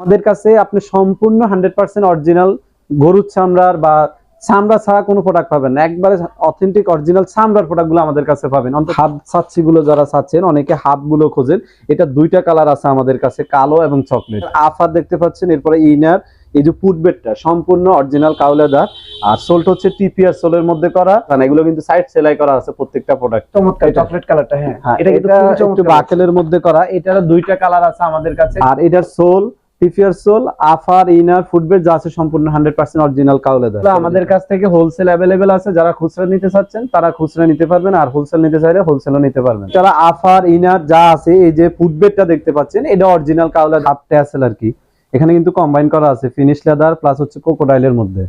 আমাদের কাছে আপনি সম্পূর্ণ হান্ড্রেড পার্সেন্ট অরিজিনাল গরুর চামড়ার বা চামড়া ছাড়া কোনো প্রোডাক্ট পাবেন না। একবারে অথেন্টিক অরিজিনাল চামড়ার প্রোডাক্টগুলো আমাদের কাছে পাবেন। অন্তত হাফ ছাচ্ছি গুলো যারা চাচ্ছেন অনেকে হাফগুলো খোঁজেন এটা দুইটা কালার আছে আমাদের কাছে কালো এবং চকলেট আফার দেখতে পাচ্ছেন এরপরে ইনার এই যে পুটবেটটা সম্পূর্ণ অরিজিনাল কাউলেদার আর সোলটা হচ্ছে টিপিআর সোলের মধ্যে করা। কারণ এগুলো কিন্তু সাইড সেলাই করা আছে প্রত্যেকটা প্রোডাক্ট চমৎকার চকলেট কালারটা হ্যাঁ। হ্যাঁ, এটা কিন্তু একটু বাকেলের মধ্যে করা। এটার দুইটা কালার আছে আমাদের কাছে। আর এটার sole টিফিয়ার sole upper inner footbed যা আছে সম্পূর্ণ হান্ড্রেড পার্সেন্ট অরিজিনাল কাউলেদার আমাদের কাছ থেকে হোলসেল অ্যাভেলেবেল আছে যারা খুচরা নিতে চাচ্ছেন তারা খুচরা নিতে পারবেন আর হোলসেল নিতে চাইলে হোলসেলও নিতে পারবেন। যারা আফার ইনার যা আছে এই যে ফুটবেটটা দেখতে পাচ্ছেন এটা অরিজিনাল কাউলার হাফ ট্যাসেল আর কি। এখানে কিন্তু কম্বাইন করা আছে ফিনিশ লেদার প্লাস হচ্ছে কোকোডাইলের মধ্যে।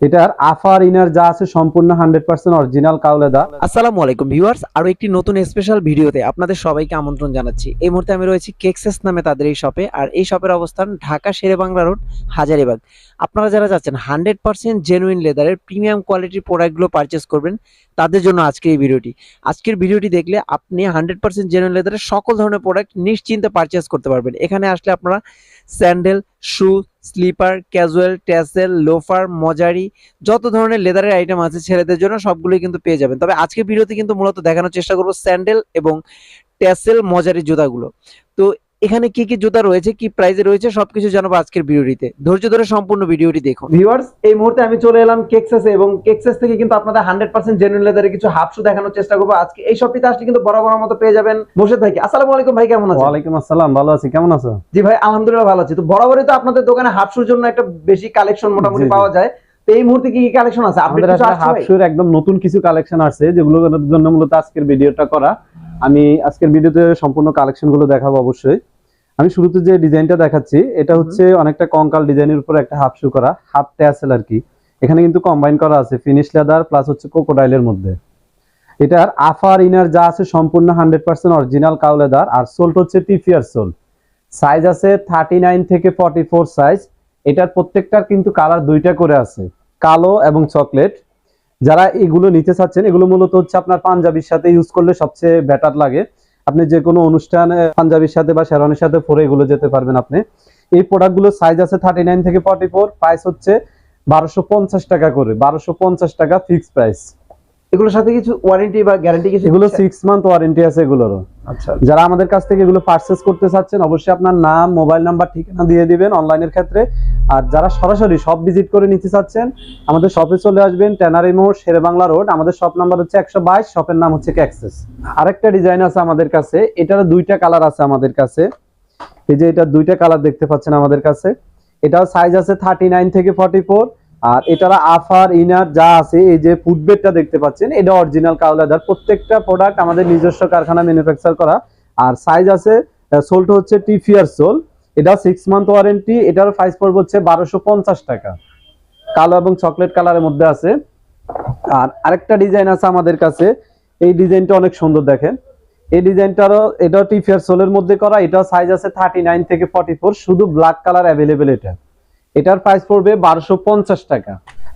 এটার আফার ইনার যা আছে সম্পূর্ণ হান্ড্রেড পার্সেন্ট অরিজিনাল কাউলেদা আসসালাম আলাইকুম ভিউয়ার্স আরও একটি নতুন স্পেশাল ভিডিওতে আপনাদের সবাইকে আমন্ত্রণ জানাচ্ছি। এই মুহূর্তে আমি রয়েছি কেক্সেস নামে তাদের এই শপে আর এই শপের অবস্থান ঢাকা শেরে বাংলা রোড হাজারিবাগ। আপনারা যারা যাচ্ছেন হান্ড্রেড পার্সেন্ট জেনুইন লেদারের প্রিমিয়াম কোয়ালিটির প্রোডাক্টগুলো পারচেস করবেন তাদের জন্য আজকের এই ভিডিওটি। আজকের ভিডিওটি দেখলে আপনি হান্ড্রেড পার্সেন্ট জেনুইন লেদারের সকল ধরনের প্রোডাক্ট নিশ্চিন্তে পারচেস করতে পারবেন। এখানে আসলে আপনারা sandal shoe slipper casual tassel loafer mojari, যত ধরনের লেদারের আইটেম আছে ছেলেদের জন্য সবগুলোই কিন্তু পেয়ে যাবেন। তবে আজকের ভিডিওতে কিন্তু মূলত দেখানোর চেষ্টা করব স্যান্ডেল এবং ট্যাসেল মজারি জুতাগুলো। তো এখানে কি কি জুতা রয়েছে কি প্রাইসে রয়েছে সবকিছু জানাব আজকের ভিডিওটিতে ধৈর্য ধরে সম্পূর্ণ ভিডিওটি দেখুন। ভিউয়ার্স এই মুহূর্তে আমি চলে এলাম কেক্সাসে এবং কেক্সাস থেকে কিন্তু আপনাদের হান্ড্রেড পার্সেন্ট জেনুইন লেদারের কিছু হাফ শু দেখানোর চেষ্টা করব। আজকে এই শপটিতে আসলে কিন্তু বরাবর মতো পেয়ে যাবেন মোর্শেদ ভাইকে আসসালামু আলাইকুম ভাই কেমন আছেন? ওয়ালাইকুম আসসালাম ভালো আছি কেমন আছো? জি ভাই আলহামদুলিল্লাহ ভালো আছি। তো বরাবরই তো আপনাদের দোকানে হাফ শুর জন্য একটা বেশি কালেকশন মোটামুটি। পাওয়া যায়। তো এই মুহূর্তে কি কি কালেকশন আছে? আসছে হাফ শুর একদম নতুন কিছু কালেকশন আসছে যেগুলোর জন্য মূলত আজকের ভিডিওটা করা। আমি আজকের ভিডিওতে সম্পূর্ণ কালেকশনগুলো দেখাবো অবশ্যই। আমি শুরুতে যে ডিজাইনটা দেখাচ্ছি এটা হচ্ছে অনেকটা কঙ্কাল ডিজাইনের উপর একটা হাফ শু করা হাফ ট্যাসেল আর কি। এখানে কিন্তু কম্বাইন করা আছে ফিনিশ লেদার প্লাস হচ্ছে কোকোডাইলের মধ্যে। এটার আফার ইনার যা আছে সম্পূর্ণ hundred percent original cow leather আর সোলটা হচ্ছে টিফিয়ার সোল সাইজ আছে থার্টি নাইন থেকে ফর্টি ফোর সাইজ এটার প্রত্যেকটার কিন্তু কালার দুইটা করে আছে কালো এবং চকলেট যারা এগুলো নিতে চাচ্ছেন, এগুলো মূলত হচ্ছে আপনার পাঞ্জাবির সাথে ইউজ করলে সবচেয়ে বেটার লাগে। আপনি যে কোনো অনুষ্ঠানে পাঞ্জাবির সাথে বা শেরানের সাথে পরে এগুলো যেতে পারবেন আপনি। এই প্রোডাক্টগুলো সাইজ আছে থার্টি নাইন থেকে ফর্টি ফোর প্রাইস হচ্ছে বারোশো টাকা করে, বারোশো টাকা ফিক্সড প্রাইস এগুলোর সাথে কিছু ওয়ারেন্টি বা গ্যারান্টি কিছু এগুলো দিচ্ছে? সিক্স মান্থ ওয়ারেন্টি আছে এগুলোরও। আচ্ছা। যারা আমাদের কাছ থেকে এগুলো পারচেস করতে চাচ্ছেন অবশ্যই আপনার নাম মোবাইল নাম্বার ঠিকানা দিয়ে দিবেন অনলাইনের ক্ষেত্রে। আর যারা সরাসরি সব ভিজিট করে নিতে চাচ্ছেন আমাদের শপে চলে আসবেন ট্যানারি মোড় শেরে বাংলা রোড আমাদের শপ নাম্বার হচ্ছে একশো বাইশ শপের নাম হচ্ছে ক্যাক্সেস আরেকটা ডিজাইন আছে আমাদের কাছে এটার দুইটা কালার আছে আমাদের কাছে। এই যে এটা দুইটা কালার দেখতে পাচ্ছেন আমাদের কাছে। এটাও সাইজ আছে থার্টি নাইন থেকে ফর্টি ফোর আর এটার আফার, ইনার যা আছে, এই যে ফুটবেটটা দেখতে পাচ্ছেন, এটা অরিজিনাল কাউলাদার প্রত্যেকটা প্রোডাক্ট আমাদের নিজস্ব কারখানা ম্যানুফ্যাকচার করা। আর সাইজ আছে সোলটা হচ্ছে টিফিয়ার সোল এটা সিক্স মান্থ ওয়ারেন্টি এটার প্রাইস পড়বে হচ্ছে বারোশো টাকা। কালো এবং চকলেট কালারের মধ্যে আছে। আর আরেকটা ডিজাইন আছে আমাদের কাছে। এই ডিজাইনটা অনেক সুন্দর দেখেন। এই ডিজাইনটারও এটাও টিফিয়ার সোলের মধ্যে করা। এটা সাইজ আছে থার্টি থেকে ফর্টি ফোর শুধু ব্ল্যাক কালার অ্যাভেলেবেল এটা। এটার প্রাইস পড়বে বারোশো টাকা।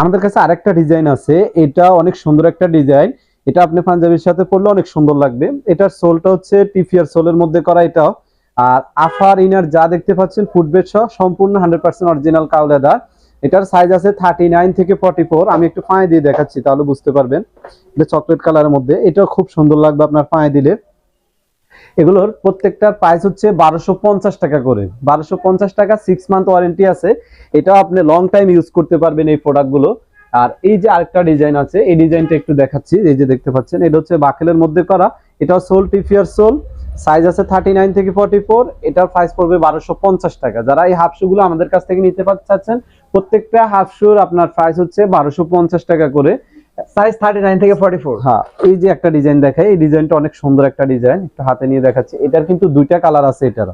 আমাদের কাছে আরেকটা ডিজাইন আছে। এটা অনেক সুন্দর একটা ডিজাইন এটা আপনি পাঞ্জাবির সাথে পরলে অনেক সুন্দর লাগবে। এটার সোলটা হচ্ছে টিফিয়ার সোলের মধ্যে করা এটাও আর আফার ইনার যা দেখতে পাচ্ছেন ফুটবেট সহ, সম্পূর্ণ হান্ড্রেড পার্সেন্ট অরিজিনাল কাউলেদার এটার সাইজ আছে থার্টি নাইন থেকে ফর্টি ফোর আমি একটু পায়ে দিয়ে দেখাচ্ছি, তাহলে বুঝতে পারবেন। এটা চকলেট কালারের মধ্যে। এটাও খুব সুন্দর লাগবে আপনার পায়ে দিলে। এগুলোর প্রত্যেকটার প্রাইস হচ্ছে বারোশো পঞ্চাশ টাকা করে। বারোশো পঞ্চাশ টাকা সিক্স মান্থ ওয়ারেন্টি আছে। এটাও আপনি লং টাইম ইউজ করতে পারবেন এই প্রোডাক্টগুলো আর এই যে আরেকটা ডিজাইন আছে, এই ডিজাইনটা একটু দেখাচ্ছি, এই যে দেখতে পাচ্ছেন, এটা হচ্ছে বাকেলের মধ্যে করা। এটাও সোল টিফিয়ার সোল সাইজ আছে থার্টি নাইন থেকে ফর্টি ফোর এটার প্রাইস পড়বে বারোশো পঞ্চাশ টাকা। যারা এই হাফগুলো আমাদের কাছ থেকে নিতে চাচ্ছেন প্রত্যেকটা হাফ শুর আপনার প্রাইস হচ্ছে বারোশো পঞ্চাশ টাকা করে। সাইজ থার্টি নাইন থেকে ফর্টি ফোর হ্যাঁ এই যে একটা ডিজাইন দেখাই এই ডিজাইনটা অনেক সুন্দর একটা ডিজাইন একটু হাতে নিয়ে দেখাচ্ছি। এটার কিন্তু দুইটা কালার আছে এটার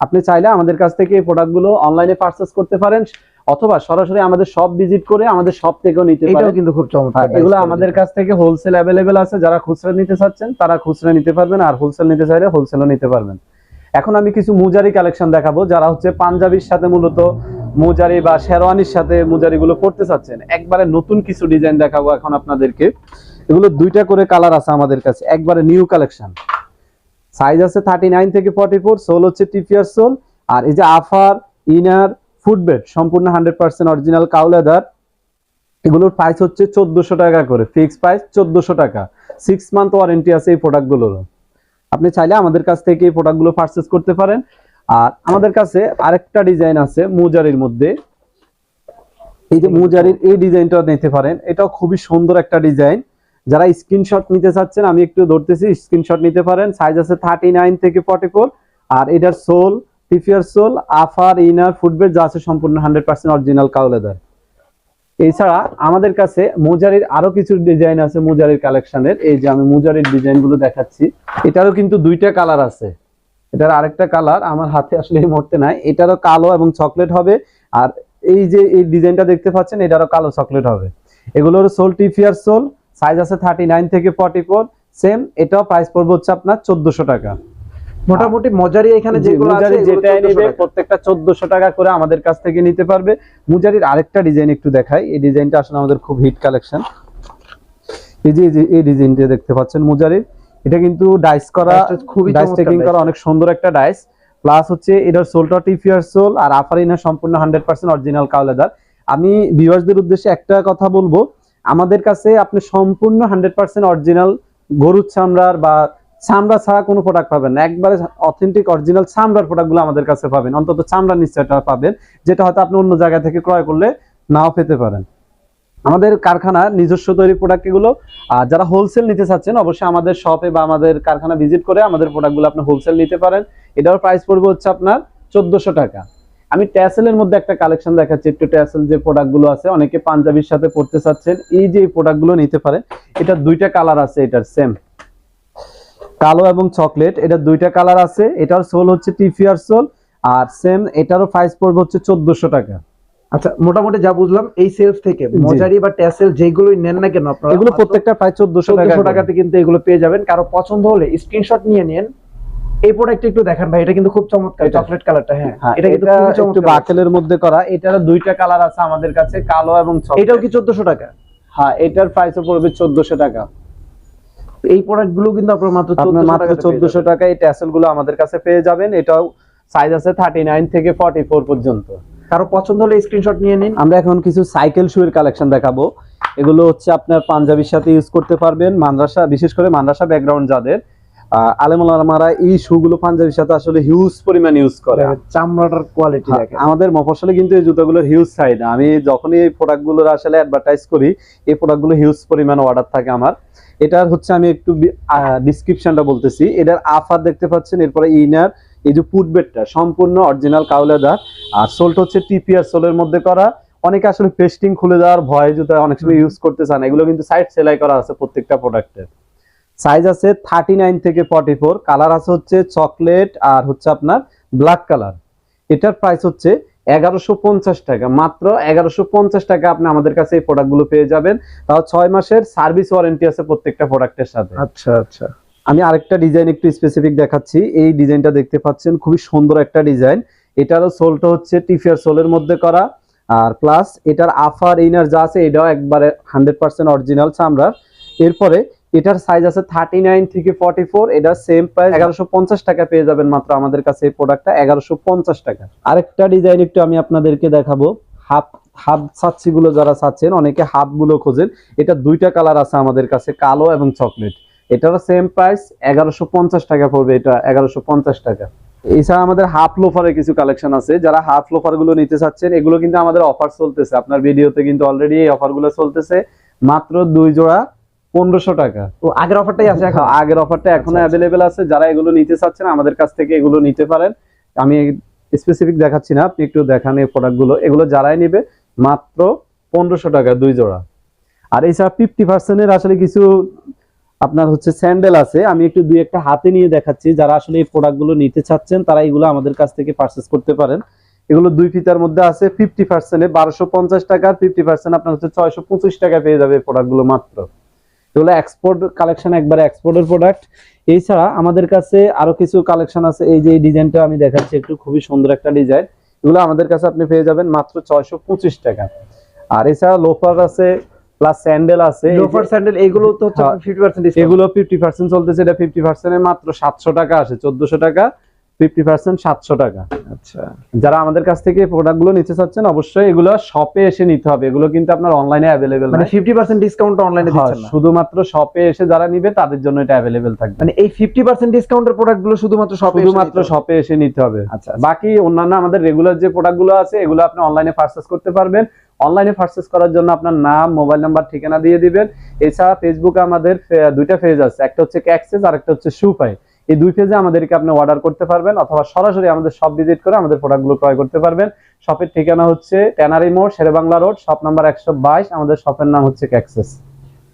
আপনি চাইলে আমাদের কাছ থেকে এই প্রোডাক্টগুলো অনলাইনে পারচেস করতে পারেন অথবা সরাসরি আমাদের সব ভিজিট করে আমাদের সব থেকেও নিতে এটাও কিন্তু খুব চমৎকার হ্যাঁ, এগুলো আমাদের কাছ থেকে হোলসেল অ্যাভেলেবেল আছে যারা খুচরা নিতে চাচ্ছেন তারা খুচরা নিতে পারবেন আর হোলসেল নিতে চাইলে হোলসেলও নিতে পারবেন। এখন আমি কিছু মুজারি কালেকশন দেখাবো যারা হচ্ছে পাঞ্জাবির সাথে মূলত মুজারি বা শেরওয়ানির সাথে মুজারি গুলো পড়তে চাচ্ছেন। একবারে নতুন কিছু ডিজাইন দেখাবো এখন আপনাদেরকে। এগুলো দুইটা করে কালার আছে আমাদের কাছে। একবারে নিউ কালেকশন সাইজ আছে থার্টি নাইন থেকে ফর্টি ফোর সোল হচ্ছে টিপিয়ার সোল আর এই যে আফার ইনার ফুটবেড সম্পূর্ণ hundred percent original cow leather এগুলোর প্রাইস হচ্ছে চোদ্দশো টাকা করে। ফিক্স প্রাইস চোদ্দশো টাকা। সিক্স মান্থ ওয়ারেন্টি আছে এই প্রোডাক্টগুলোর আপনি চাইলে আমাদের কাছ থেকে এই প্রোডাক্টগুলো পারচেস করতে পারেন। আর আমাদের কাছে আরেকটা ডিজাইন আছে মুজারির মধ্যে। এই যে মুজারির এই ডিজাইনটা নিতে পারেন। এটাও খুবই সুন্দর একটা ডিজাইন। যারা স্ক্রিনশট নিতে চাচ্ছেন, আমি একটু ধরতেছি, স্ক্রিনশট নিতে পারেন। সাইজ আছে থার্টি নাইন থেকে ফর্টি ফোর। আর এটার sole TPR sole, upper, inner footbed যা আছে সম্পূর্ণ হান্ড্রেড পার্সেন্ট অরিজিনাল কাউলেদার এছাড়া আমাদের কাছে মুজারির আরও কিছু ডিজাইন আছে মুজারির কালেকশনের। এই যে আমি মুজারির ডিজাইনগুলো দেখাচ্ছি। এটারও কিন্তু দুইটা কালার আছে। এটার আরেকটা কালার আমার হাতে আসলে এই মুহূর্তে নাই। এটারও কালো এবং চকলেট হবে। আর এই যে এই ডিজাইনটা দেখতে পাচ্ছেন এটারও কালো চকলেট হবে। এগুলোর সোল টিফিয়ার সোল সাইজ আছে থার্টি নাইন থেকে ফর্টি ফোর সেম এটাও প্রাইস পড়বে হচ্ছে আপনার চোদ্দশো টাকা। মোটামুটি মজারি এখানে যেগুলো আছে 1400 নেবে প্রত্যেকটা চোদ্দশো টাকা করে আমাদের কাছ থেকে নিতে পারবে। মুজারির আরেকটা ডিজাইন একটু দেখাই। এই ডিজাইনটা আসলে আমাদের খুব হিট কালেকশন এই যে এই ডিজাইনটা দেখতে পাচ্ছেন মুজারির। এটা কিন্তু ডাইস করা খুবই ডাইস টেকিং করা অনেক সুন্দর একটা ডাইস প্লাস হচ্ছে এটার সোলটা টিফিয়ার সোল আর আফারিনা সম্পূর্ণ হান্ড্রেড পার্সেন্ট অরিজিনাল কাউলেদার আমি ভিউয়ার্সদের উদ্দেশ্যে একটা কথা বলব আমাদের কাছে আপনি সম্পূর্ণ হান্ড্রেড পার্সেন্ট অরিজিনাল গরুর চামড়ার বা চামড়া ছাড়া কোনো প্রোডাক্ট পাবেন না। একবারে অথেন্টিক অরিজিনাল চামড়ার প্রোডাক্টগুলো আমাদের কাছে পাবেন। অন্তত চামড়ার নিশ্চয়টা পাবেন যেটা হয়তো আপনি অন্য জায়গা থেকে ক্রয় করলে নাও পেতে পারেন। আমাদের কারখানা নিজস্ব তৈরি প্রোডাক্ট এগুলো, আর যারা হোলসেল নিতে চাচ্ছেন, অবশ্যই আমাদের শপে বা আমাদের কারখানা ভিজিট করে আমাদের প্রোডাক্টগুলো আপনি হোলসেল নিতে পারেন। এটার প্রাইস পড়বে হচ্ছে আপনার চোদ্দশো টাকা। আমি ট্যাসেলের মধ্যে একটা কালেকশন দেখাচ্ছি, একটু ট্যাসেল যে প্রোডাক্টগুলো আছে, অনেকে পাঞ্জাবির সাথে পড়তে চাচ্ছেন, এই যে প্রোডাক্টগুলো নিতে পারেন, এটা দুইটা কালার আছে এটার সেম কালো এবং চকলেট এটা দুইটা কালার আছে, এটার সোল হচ্ছে টিফিয়ার সোল আর সেম এটারও প্রাইস পড়বে হচ্ছে চোদ্দশো টাকা। আচ্ছা মোটামুটি যা বুঝলাম এই সেলস থেকে মজারি বা ট্যাসেল যেগুলোই নেন না কেন আপনারা এগুলো প্রত্যেকটা প্রায় চোদ্দশো টাকা চোদ্দশো করে। টাকাতে কিন্তু এগুলো পেয়ে যাবেন। কারও পছন্দ হলে স্ক্রিনশট নিয়ে নেন। এই প্রোডাক্ট একটু দেখান ভাই এটা কিন্তু খুব চমৎকার চকলেট কালারটা হ্যাঁ। হ্যাঁ, এটা কিন্তু একটু চমৎকার। বাকেলের মধ্যে করা। এটার দুইটা কালার আছে আমাদের কাছে কালো এবং। এটাও কি চোদ্দশো টাকা? হ্যাঁ এটার প্রাইসও পড়বে চোদ্দশো টাকা। এই প্রোডাক্টগুলো কিন্তু আপনার মাত্র আপনার মাত্র চোদ্দশো চোদ্দশো টাকা এই ট্যাসেলগুলো আমাদের কাছে পেয়ে যাবেন। এটাও সাইজ আছে থার্টি নাইন থেকে ফর্টি ফোর পর্যন্ত। কারও পছন্দ হলে স্ক্রিনশট নিয়ে নিন। আমরা এখন কিছু সাইকেল শুয়ের কালেকশন দেখাবো। এগুলো হচ্ছে আপনার পাঞ্জাবির সাথে ইউজ করতে পারবেন। মাদ্রাসা বিশেষ করে মাদ্রাসা ব্যাকগ্রাউন্ড যাদের। আলেমারা এই শুগুলো পাঞ্জাবির সাথে আসলে হিউজ পরিমাণ ইউজ করে। চামড়াটার কোয়ালিটি হ্যাঁ, আমাদের মফস্বলে কিন্তু এই জুতাগুলোর হিউজ সাইড আমি যখনই এই প্রোডাক্টগুলোর আসলে অ্যাডভার্টাইজ করি এই প্রোডাক্টগুলো হিউজ পরিমাণ অর্ডার থাকে আমার। এটার হচ্ছে আমি একটু ডিসক্রিপশনটা বলতেছি। এটার আফার দেখতে পাচ্ছেন এরপরে ইনার এই যে পুটবেটটা সম্পূর্ণ অরিজিনাল কাউলেদার আর সোলটা হচ্ছে টিপিআর সোলের মধ্যে করা। অনেকে আসলে পেস্টিং খুলে দেওয়ার ভয়ে জুতা অনেক সময় ইউজ করতে চান, এগুলো কিন্তু সাইড সেলাই করা আছে প্রত্যেকটা প্রোডাক্টের সাইজ আছে থার্টি নাইন থেকে ফর্টি ফোর কালার আছে হচ্ছে চকলেট আর হচ্ছে আপনার ব্ল্যাক কালার এটার প্রাইস হচ্ছে এগারোশো পঞ্চাশ টাকা, মাত্র এগারোশো পঞ্চাশ টাকা আপনি আমাদের কাছে এই প্রোডাক্টগুলো পেয়ে যাবেন। তাও ছয় মাসের সার্ভিস ওয়ারেন্টি আছে প্রত্যেকটা প্রোডাক্টের সাথে। আচ্ছা আচ্ছা। আমি আরেকটা ডিজাইন একটু স্পেসিফিক দেখাচ্ছি। এই ডিজাইনটা দেখতে পাচ্ছেন, খুবই সুন্দর একটা ডিজাইন এটারও সোলটা হচ্ছে টিফিয়ার সোলের মধ্যে করা। আর প্লাস এটার আফার ইনার যা আছে, এটাও একবারে হান্ড্রেড পার্সেন্ট অরিজিনাল চামড়ার। এরপরে এটার সাইজ আছে থার্টি নাইন থেকে ফর্টি ফোর এটার সেম প্রাইস এগারোশো পঞ্চাশ টাকা পেয়ে যাবেন মাত্র আমাদের কাছে এই প্রোডাক্টটা এগারোশো পঞ্চাশ টাকা। আরেকটা ডিজাইন একটু আমি আপনাদেরকে দেখাবো। হাফ হাফ ছাচ্ছি গুলো যারা চাচ্ছেন অনেকে হাফগুলো খোঁজেন। এটা দুইটা কালার আছে আমাদের কাছে, কালো এবং চকলেট এটারও সেম প্রাইস এগারোশো পঞ্চাশ টাকা পড়বে এটা এগারোশো পঞ্চাশ টাকা। এছাড়া আমাদের হাফ লোফারের কিছু কালেকশন আছে যারা হাফ লোফারগুলো নিতে চাচ্ছেন এগুলো কিন্তু আমাদের অফার চলতেছে। আপনার ভিডিওতে কিন্তু অলরেডি এই অফারগুলো চলতেছে মাত্র দুই জোড়া পনেরোশো টাকা। ও আগের অফারটাই আছে এখন? হ্যাঁ, আগের অফারটা এখনও আচ্ছা, আচ্ছা। অ্যাভেলেবেল আছে। যারা এগুলো নিতে চাচ্ছেন আমাদের কাছ থেকে এগুলো নিতে পারেন। আমি স্পেসিফিক দেখাচ্ছি না আপনি একটু দেখান এই প্রোডাক্টগুলো। এগুলো যারাই নিবে মাত্র পনেরোশো টাকা দুই জোড়া। আর এছাড়া ফিফটি পার্সেন্টের আসলে কিছু আপনার হচ্ছে স্যান্ডেল আছে, আমি একটু দুই একটা হাতে নিয়ে দেখাচ্ছি, যারা আসলে এই প্রোডাক্টগুলো নিতে চাচ্ছেন, তারা এগুলো আমাদের কাছ থেকে পারচেস করতে পারেন। এগুলো দুই ফিতার মধ্যে আছে ফিফটি পার্সেন্টে বারোশো পঞ্চাশ টাকা ফিফটি পার্সেন্ট আপনার হচ্ছে ছয়শো পঁচিশ টাকা পেয়ে যাবে এই প্রোডাক্টগুলো মাত্র। এগুলো এক্সপোর্ট কালেকশন একবারে এক্সপোর্টের প্রোডাক্ট এছাড়া আমাদের কাছে আরও কিছু কালেকশন আছে, এই যে এই ডিজাইনটা আমি দেখাচ্ছি একটু, খুবই সুন্দর একটা ডিজাইন এগুলো আমাদের কাছে আপনি পেয়ে যাবেন মাত্র ছয়শো পঁচিশ টাকা। আর এছাড়া লোফার আছে প্লাস স্যান্ডেল আছে লোফার স্যান্ডেল এগুলো তো হচ্ছে ফিফটি পার্সেন্ট এগুলো ফিফটি পার্সেন্ট চলতেছে এটা ফিফটি এ মাত্র সাতশো টাকা আসে চোদ্দশো টাকা। ফিফটি পার্সেন্ট সাতশো টাকা। আচ্ছা। যারা আমাদের কাছ থেকে প্রোডাক্টগুলো নিতে চাচ্ছেন অবশ্যই এগুলো শপে এসে নিতে হবে। এগুলো কিন্তু আপনার অনলাইনে অ্যাভেলেবেল মানে ফিফটি পার্সেন্ট ডিসকাউন্ট অনলাইনে শুধুমাত্র শপে এসে যারা নিবে তাদের জন্য এটা অ্যাভেলেবেল থাকবে। মানে এই ফিফটি পার্সেন্ট ডিসকাউন্টের প্রোডাক্টগুলো শুধুমাত্র শপে শুধুমাত্র শপে এসে নিতে হবে। আচ্ছা আচ্ছা। বাকি অন্যান্য আমাদের রেগুলার যে প্রোডাক্টগুলো আছে এগুলো আপনি অনলাইনে পারচেস করতে পারবেন। অনলাইনে পারচেস করার জন্য আপনার নাম মোবাইল নাম্বার ঠিকানা দিয়ে দিবেন। এছাড়া ফেসবুকে আমাদের দুইটা পেজ আছে। একটা হচ্ছে ক্যাক্সেস আর একটা হচ্ছে সুপাই এই দুই পেজে আমাদেরকে আপনি অর্ডার করতে পারবেন অথবা সরাসরি আমাদের শপ ভিজিট করে আমাদের প্রোডাক্টগুলো ক্রয় করতে পারবেন। শপের ঠিকানা হচ্ছে ট্যানারি মোড়, শেরেবাংলা রোড শপ নাম্বার একশো বাইশ, আমাদের শপের নাম হচ্ছে ক্যাক্সেস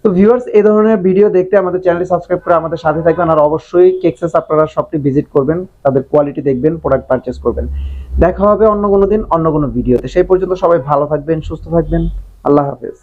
তো ভিউয়ার্স এই ধরনের ভিডিও দেখতে আমাদের চ্যানেলটি সাবস্ক্রাইব করে আমাদের সাথে থাকবেন আর অবশ্যই কেক্সেস আপনারা শপটি ভিজিট করবেন, তাদের কোয়ালিটি দেখবেন প্রোডাক্ট পারচেস করবেন। দেখা হবে অন্য কোনো দিন, অন্য কোনো ভিডিওতে সেই পর্যন্ত সবাই ভালো থাকবেন, সুস্থ থাকবেন। আল্লাহ হাফেজ।